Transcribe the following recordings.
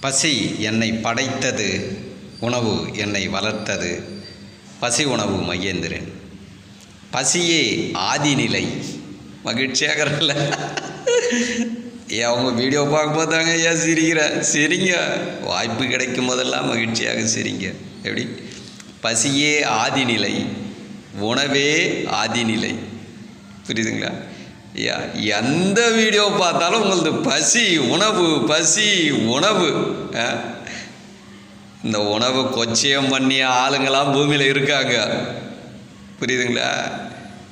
பசி என்னை படைத்தது உணவு என்னை வளர்த்தது. பசி உணவு மகேந்திரன். பசியே ஆதிநிலை மகிழ்ச்சியாகிறல்ல ஏன் அவங்க வீடியோ பார்க்கும்போது தாங்க ஏன் சிரிக்கிறேன் சிரிங்க. வாய்ப்பு கிடைக்கும் போதெல்லாம் மகிழ்ச்சியாக சிரிங்க. எப்படி? பசியே ஆதிநிலை உணவே ஆதிநிலை புரியுதுங்களா? எந்த வீடியோ பார்த்தாலும் உங்களது பசி உணவு பசி உணவு. ஆ? இந்த உணவு கொச்சியம் பண்ணிய ஆளுங்களாம் பூமியில் இருக்காங்க. புரியுதுங்களா?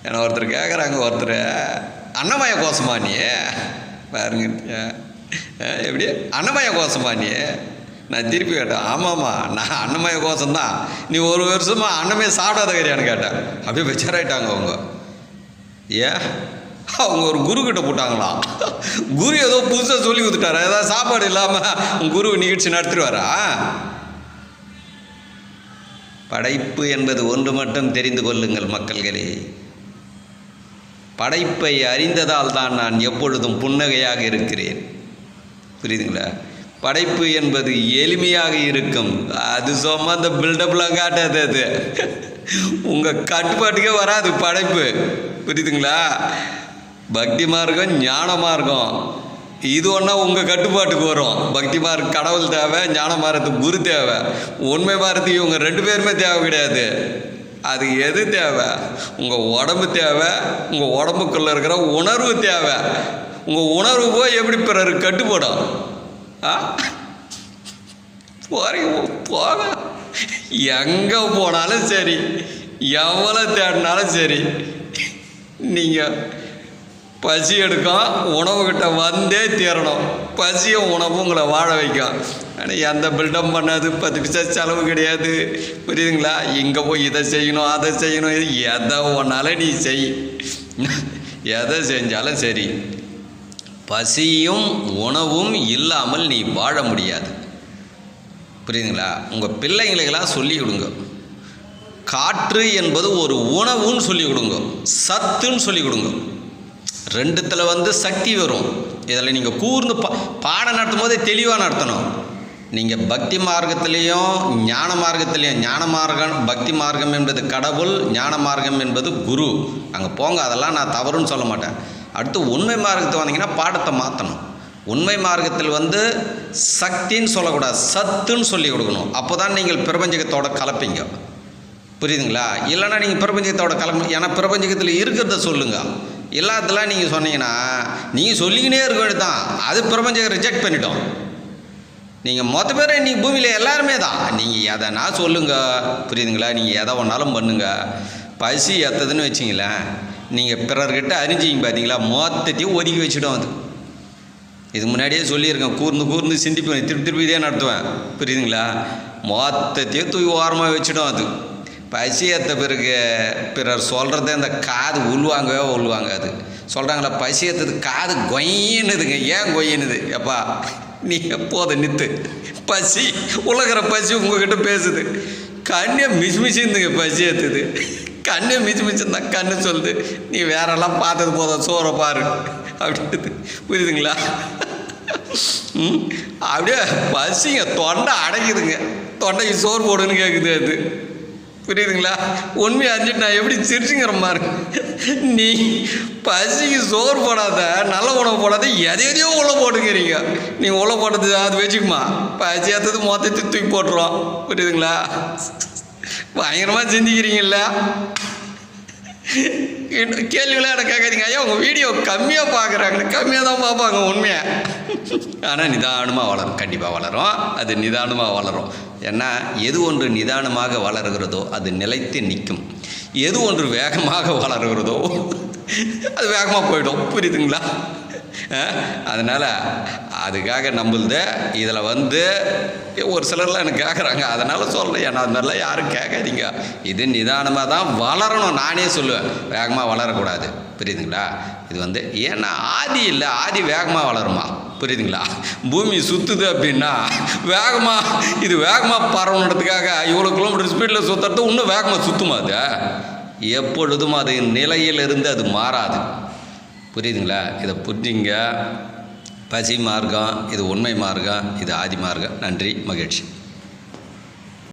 ஏன்னா ஒருத்தர் கேட்குறாங்க ஒருத்தர் அன்னமய கோசமா நீ? பாருங்க எப்படி? அன்னமய கோசமா நீ? நான் திருப்பி கேட்டேன் ஆமாம்மா நான் அன்னமய கோசம்தான் நீ ஒரு வருஷமா அன்னமே சாப்பிடாத கிடையான்னு கேட்டேன். அப்படியே பெச்சராயிட்டாங்க அவங்க. ஏன்? அவங்க ஒரு குரு கிட்ட போட்டாங்களாம். குரு ஏதோ புதுசாக சொல்லி கொடுத்துட்டாரா? ஏதாவது சாப்பாடு இல்லாமல் குரு நிகழ்ச்சி நடத்திடுவாரா? படைப்பு என்பது ஒன்று மட்டும் தெரிந்து கொள்ளுங்கள் மக்கள்களே. படைப்பை அறிந்ததால் தான் நான் எப்பொழுதும் புன்னகையாக இருக்கிறேன். புரியுதுங்களா? படைப்பு என்பது எளிமையாக இருக்கும். அது சும்மா அந்த பில்டப்லாம் காட்டாது அது. உங்கள் கட்டுப்பாட்டுக்கே வராது படைப்பு. புரியுதுங்களா? பக்தி மார்க்கம் ஞான மார்க்கம். இது ஒன்றா உங்கள் கட்டுப்பாட்டுக்கு வரும். பக்தி மார்க் கடவுள் தேவை ஞான மார்க்கத்துக்கு குரு தேவை. உண்மை மார்க்கத்துக்கு இவங்க ரெண்டு பேருமே தேவை கிடையாது. அது எது தேவை? உங்கள் உடம்பு தேவை உங்கள் உடம்புக்குள்ளே இருக்கிற உணர்வு தேவை. உங்கள் உணர்வு போய் எப்படி பிறருக்கு கட்டுப்படும்? ஆ? போறீங்க போக. எங்கே போனாலும் சரி எவ்வளோ தேடினாலும் சரி நீங்கள் பசி எடுக்கும் உணவுகிட்ட வந்தே தீரணும் பசியும் உணவும் உங்களை வாழ வைக்கும். ஆனால் எந்த பில்டப் பண்ணாது பத்து பைசா செலவு கிடையாது. புரியுதுங்களா? இங்கே போய் இதை செய்யணும் அதை செய்யணும் இது எதை ஒன்றாலும் நீ செய். எதை செஞ்சாலும் சரி. பசியும் உணவும் இல்லாமல் நீ வாழ முடியாது. புரியுதுங்களா? உங்கள் பிள்ளைங்களுக்கெல்லாம் சொல்லி கொடுங்க. காற்று என்பது ஒரு உணவுன்னு சொல்லி கொடுங்க. சத்துன்னு சொல்லி கொடுங்க. ரெண்டுத்தில் வந்து சக்தி வரும். இதில் நீங்கள் கூர்ந்து பா பாடம் நடத்தும் போதே தெளிவாக நடத்தணும். நீங்கள் பக்தி மார்க்கத்திலையும் ஞான மார்க்கத்திலையும் ஞான மார்க்கம் பக்தி மார்க்கம் என்பது கடவுள் ஞான மார்க்கம் என்பது குரு. அங்கே போங்க அதெல்லாம் நான் தவறுன்னு சொல்ல மாட்டேன். அடுத்து உண்மை மார்க்கத்தை வந்தீங்கன்னா பாடத்தை மாற்றணும் உண்மை மார்க்கத்தில் வந்து சக்தின்னு சொல்லக்கூடாது சத்துன்னு சொல்லி கொடுக்கணும். அப்போ தான் நீங்கள் பிரபஞ்சகத்தோட கலப்பீங்க. புரியுதுங்களா? இல்லைன்னா நீங்கள் பிரபஞ்சகத்தோட கலப்பு ஏன்னா பிரபஞ்சகத்தில் இருக்கிறத சொல்லுங்கள் எல்லாத்தெல்லாம் நீங்கள் சொன்னீங்கன்னா நீங்கள் சொல்லிக்கினே இருக்க தான் அது பிரபஞ்சம் ரிஜெக்ட் பண்ணிட்டோம். நீங்கள் மொத்த பேர் இன்றைக்கி பூமியில் எல்லாருமே தான். நீங்கள் எதனா சொல்லுங்கள் புரியுதுங்களா? நீங்கள் எதை ஒன்றாலும் பண்ணுங்கள் பசி எத்ததுன்னு வச்சிங்களேன். நீங்கள் பிறர்கிட்ட அறிஞ்சிங்க பார்த்தீங்களா மொத்தத்தையும் ஒதுக்கி வச்சிடும் அது. இதுக்கு முன்னாடியே சொல்லியிருக்கேன். கூர்ந்து கூர்ந்து சிந்திப்பேன். திருப்பி திருப்பி இதே நடத்துவேன். புரியுதுங்களா? மொத்தத்தையும் தூய் ஓரமாக வச்சிடும் அது. பசி ஏற்ற பிறகு பிறர் சொல்கிறத இந்த காது உள்வாங்கவே உள்வாங்க அது சொல்கிறாங்களா பசி ஏற்றது காது கொய்யினுதுங்க. ஏன் கொய்யினுது? எப்பா நீ எப்போதை நித்து? பசி உலகிற பசி உங்ககிட்ட பேசுது. கண்ணே மிச்சு மிஷிந்துங்க பசி ஏற்றுது கண்ணே மிச்சு மிஷின் கண்ணு சொல்லுது. நீ வேறெல்லாம் பார்த்தது போதும் சோறை பாரு. அப்படின்றது புரியுதுங்களா? ம் அப்படியே பசிங்க தொண்டை அடைக்குதுங்க. தொண்டைக்கு சோறு போடுன்னு கேட்குது அது. புரியுதுங்களா? உண்மையை அறிஞ்சிட்டு நான் எப்படி சிரிச்சுங்கிற மாதிரி நீ பசிக்கு சோறு போடாத நல்ல உணவு போடாத எதை எதையோ உள்ள போட்டுக்கிறீங்க. நீ உள்ள போட்டது அது வச்சுக்குமா? பசி ஏற்றது மொத்தத்தை தூக்கி போட்டுரும். புரியுதுங்களா? பயங்கரமாக சிந்திக்கிறீங்களா இன்னும் கேள்விகளாக எனக்கு கேட்காதீங்க. ஐயா உங்கள் வீடியோ கம்மியாக பார்க்குறாங்க. கம்மியாக தான் பார்ப்பாங்க உண்மையாக ஆனால் நிதானமாக வளரும். கண்டிப்பாக வளரும். அது நிதானமாக வளரும். ஏன்னா எது ஒன்று நிதானமாக வளர்கிறதோ அது நிலைத்து நிற்கும். எது ஒன்று வேகமாக வளர்கிறதோ அது வேகமாக போயிடும். புரியுதுங்களா? அதனால் அதுக்காக நம்மளது இதில் வந்து ஒரு சிலர்லாம் எனக்கு கேட்குறாங்க அதனால் சொல்கிறேன் ஏன்னா அது மாதிரிலாம் யாரும் கேட்காதீங்க இது நிதானமாக தான் வளரணும். நானே சொல்லுவேன். வேகமாக வளரக்கூடாது. புரியுதுங்களா? இது வந்து ஏன்னா ஆதி இல்லை. ஆதி வேகமாக வளருமா? புரியுதுங்களா? பூமி சுற்றுது அப்படின்னா வேகமாக இது வேகமாக பரவணுன்றதுக்காக இவ்வளோ கிலோமீட்டர் ஸ்பீடில் சுற்றுறது இன்னும் வேகமாக சுற்றுமா அது? எப்பொழுதும் அது நிலையிலிருந்து அது மாறாது. புரியுதுங்களா? இதை புரிஞ்சிங்க. பசி மார்க்கம் இது உண்மை மார்க்கம் இது ஆதி மார்க்கம். நன்றி மகிழ்ச்சி.